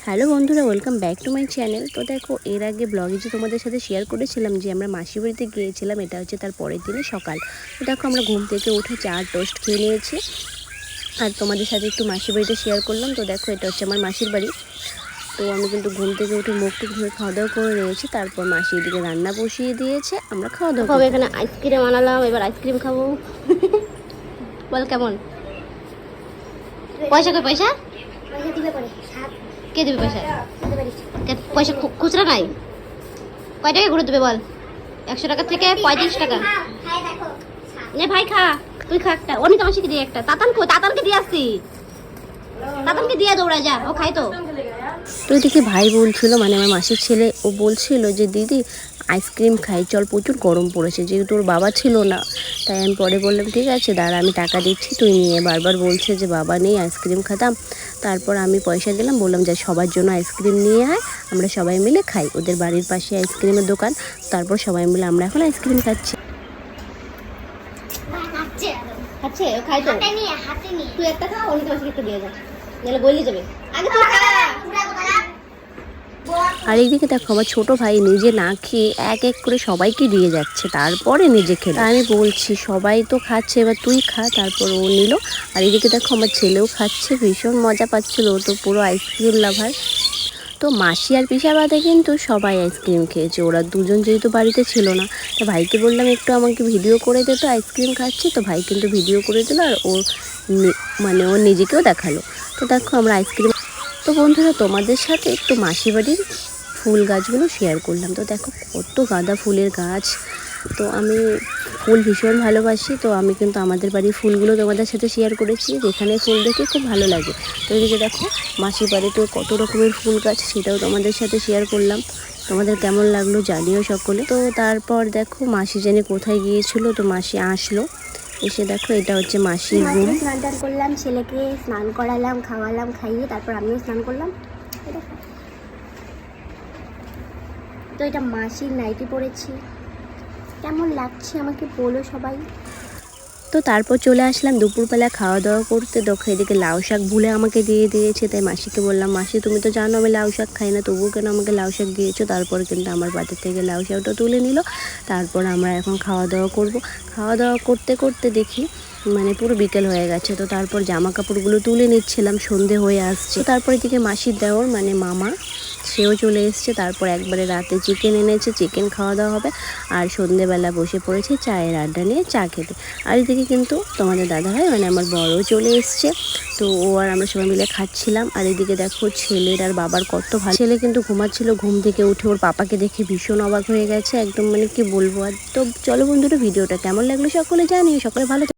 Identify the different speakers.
Speaker 1: Hello বন্ধুরা welcome back to my channel তো দেখো এর আগে ব্লগে যে তোমাদের সাথে শেয়ার করেছিলাম যে আমরা মাসির বাড়িতে গিয়েছিলাম এটা হচ্ছে তার পরের দিনে সকাল। তো দেখো আমরা ঘুম থেকে উঠে চা টোস্ট খেয়ে নিয়েছি। আর তোমাদের সাথে একটু মাসির বাড়িতে শেয়ার করলাম। তো দেখো এটা হচ্ছে আমার মাসির বাড়ি। তো আমি কিন্তু ঘুম থেকে উঠে মুখ টুক ধুয়ে খাওয়া দাওয়া করে নিয়েছি। তারপর মাসি এদিকে রান্না বসিয়ে দিয়েছে। আমরা খাওয়া দাওয়া
Speaker 2: হবে এখানে আইসক্রিম আনালাম এবার আইসক্রিম খাব। বল কেমন? পয়সা কই পয়সা?
Speaker 3: পয়সা দিবে পরে সাত
Speaker 2: কে দেবে পয়সা? পয়সা খুচরা নাই। কয় টাকা ঘুরে দেবে বল? একশো টাকা থেকে পঁয়ত্রিশ টাকা। নে ভাই খা, তুই খা একটা। অনেক মাসিকে দিয়ে একটা। তাতান কই তাতানকে দিয়ে আসছি। তাতানকে দিয়ে দৌড়া, যা। ও খাই তো।
Speaker 1: তো এদিকে ভাই বলছিল মানে আমার মাসির ছেলে ও বলছিল যে দিদি আইসক্রিম খাই চল প্রচুর গরম পড়েছে যেহেতু ওর বাবা ছিল না তাই আমি পরে বললাম ঠিক আছে দাঁড়া আমি টাকা দিচ্ছি তুই নিয়ে বারবার বলছে যে বাবা নেই আইসক্রিম খেতাম। তারপর আমি পয়সা দিলাম বললাম যে সবার জন্য আইসক্রিম নিয়ে আয় আমরা সবাই মিলে খাই। ওদের বাড়ির পাশে আইসক্রিমের দোকান তারপর সবাই মিলে আমরা এখন আইসক্রিম খাচ্ছি।
Speaker 3: খাচ্ছে।
Speaker 2: খাই তো। তুই একটা খা অনিতা মাসিকে একটা দিয়ে যা নাহলে বললি যাবে। আগে তুই খা
Speaker 1: আর এইদিকে দেখো, আমার ছোট ভাই নিজে না খেয়ে এক এক করে সবাইকে দিয়ে যাচ্ছে, তারপরে নিজে খেলো। আমি বলছি, সবাই তো খাচ্ছে, এবার তুই খা। তারপর ও নিল। আর এদিকে দেখো, আমার ছেলেও খাচ্ছে, ভীষণ মজা পাচ্ছিল, ও তো পুরো আইসক্রিম লাভার তো মাসি আর পিসা বাদে কিন্তু সবাই আইসক্রিম খেয়েছে, ওরা দুজন যেহেতু বাড়িতে ছিল না। তো ভাইকে বললাম, একটু আমাকে ভিডিও করে দে তো আইসক্রিম খাচ্ছি। তো ভাই কিন্তু ভিডিও করে দিল, আর ও মানে ও নিজেকেও দেখাল। তো দেখো, আমরা আইসক্রিম বন্ধুরা, তোমাদের সাথে একটু মাসি বাড়ির ফুল গাছগুলো শেয়ার করলাম। তো দেখো, কত গাঁদা ফুলের গাছ। তো আমি ফুল ভীষণ ভালোবাসি, তো আমি কিন্তু আমাদের বাড়ির ফুলগুলো তোমাদের সাথে শেয়ার করেছি। যেখানে ফুল দেখে খুব ভালো লাগে। তো এদিকে দেখো মাসির বাড়িতে কত রকমের ফুল গাছ, সেটাও তোমাদের সাথে শেয়ার করলাম। তোমাদের কেমন লাগল জানিও সকলে। তো তারপর দেখো, মাসি জানি কোথায় গিয়েছিল, তো মাসি আসলো। এসে দেখো এটা হচ্ছে মাসির রুম
Speaker 3: স্নান টান করলাম ছেলেকে স্নান করালাম খাওয়ালাম খাইয়ে তারপর আমিও স্নান করলাম। তো এটা মাসির নাইটি পড়েছি। কেমন লাগছে আমাকে বলো সবাই।
Speaker 1: তো তারপর চলে আসলাম, দুপুরবেলা খাওয়া দাওয়া করতে। দেখো এদিকে লাউ শাক ভুলে আমাকে দিয়ে দিয়েছে, তাই মাসিকে বললাম, মাসি, তুমি তো জানো আমি লাউ শাক খাই না, তবুও কেন আমাকে লাউ শাক দিয়েছ? তারপর কিন্তু আমার বাড়ির থেকে লাউ শাকটা তুলে নিল। তারপর আমরা এখন খাওয়া দাওয়া করব। খাওয়া দাওয়া করতে করতে দেখি মানে পুরো বিকেল হয়ে গেছে, তো তারপর জামা কাপড়গুলো তুলে নিচ্ছিলাম, সন্ধে হয়ে আসছে। তারপর এদিকে মাসির দেওর মানে মামা সেও চলে এসছে। তারপর একবারে রাতে চিকেন এনেছে চিকেন খাওয়া দাওয়া হবে আর সন্ধেবেলা বসে পড়েছে চায়ের আড্ডা নিয়ে চা খেতে। আর এদিকে কিন্তু তোমাদের দাদা ভাই মানে আমার বড়ও চলে এসছে। তো ও আর আমরা সবাই মিলে খাচ্ছিলাম। আর এদিকে দেখো ছেলের আর বাবার কত ভালো। ছেলে কিন্তু ঘুমাচ্ছিল, ঘুম থেকে উঠে ওর পাপাকে দেখে ভীষণ অবাক হয়ে গেছে। একদম মানে কি বলব আর। তো চলো বন্ধুরা, ভিডিওটা কেমন লাগল সকলে জানি সকলে ভালো।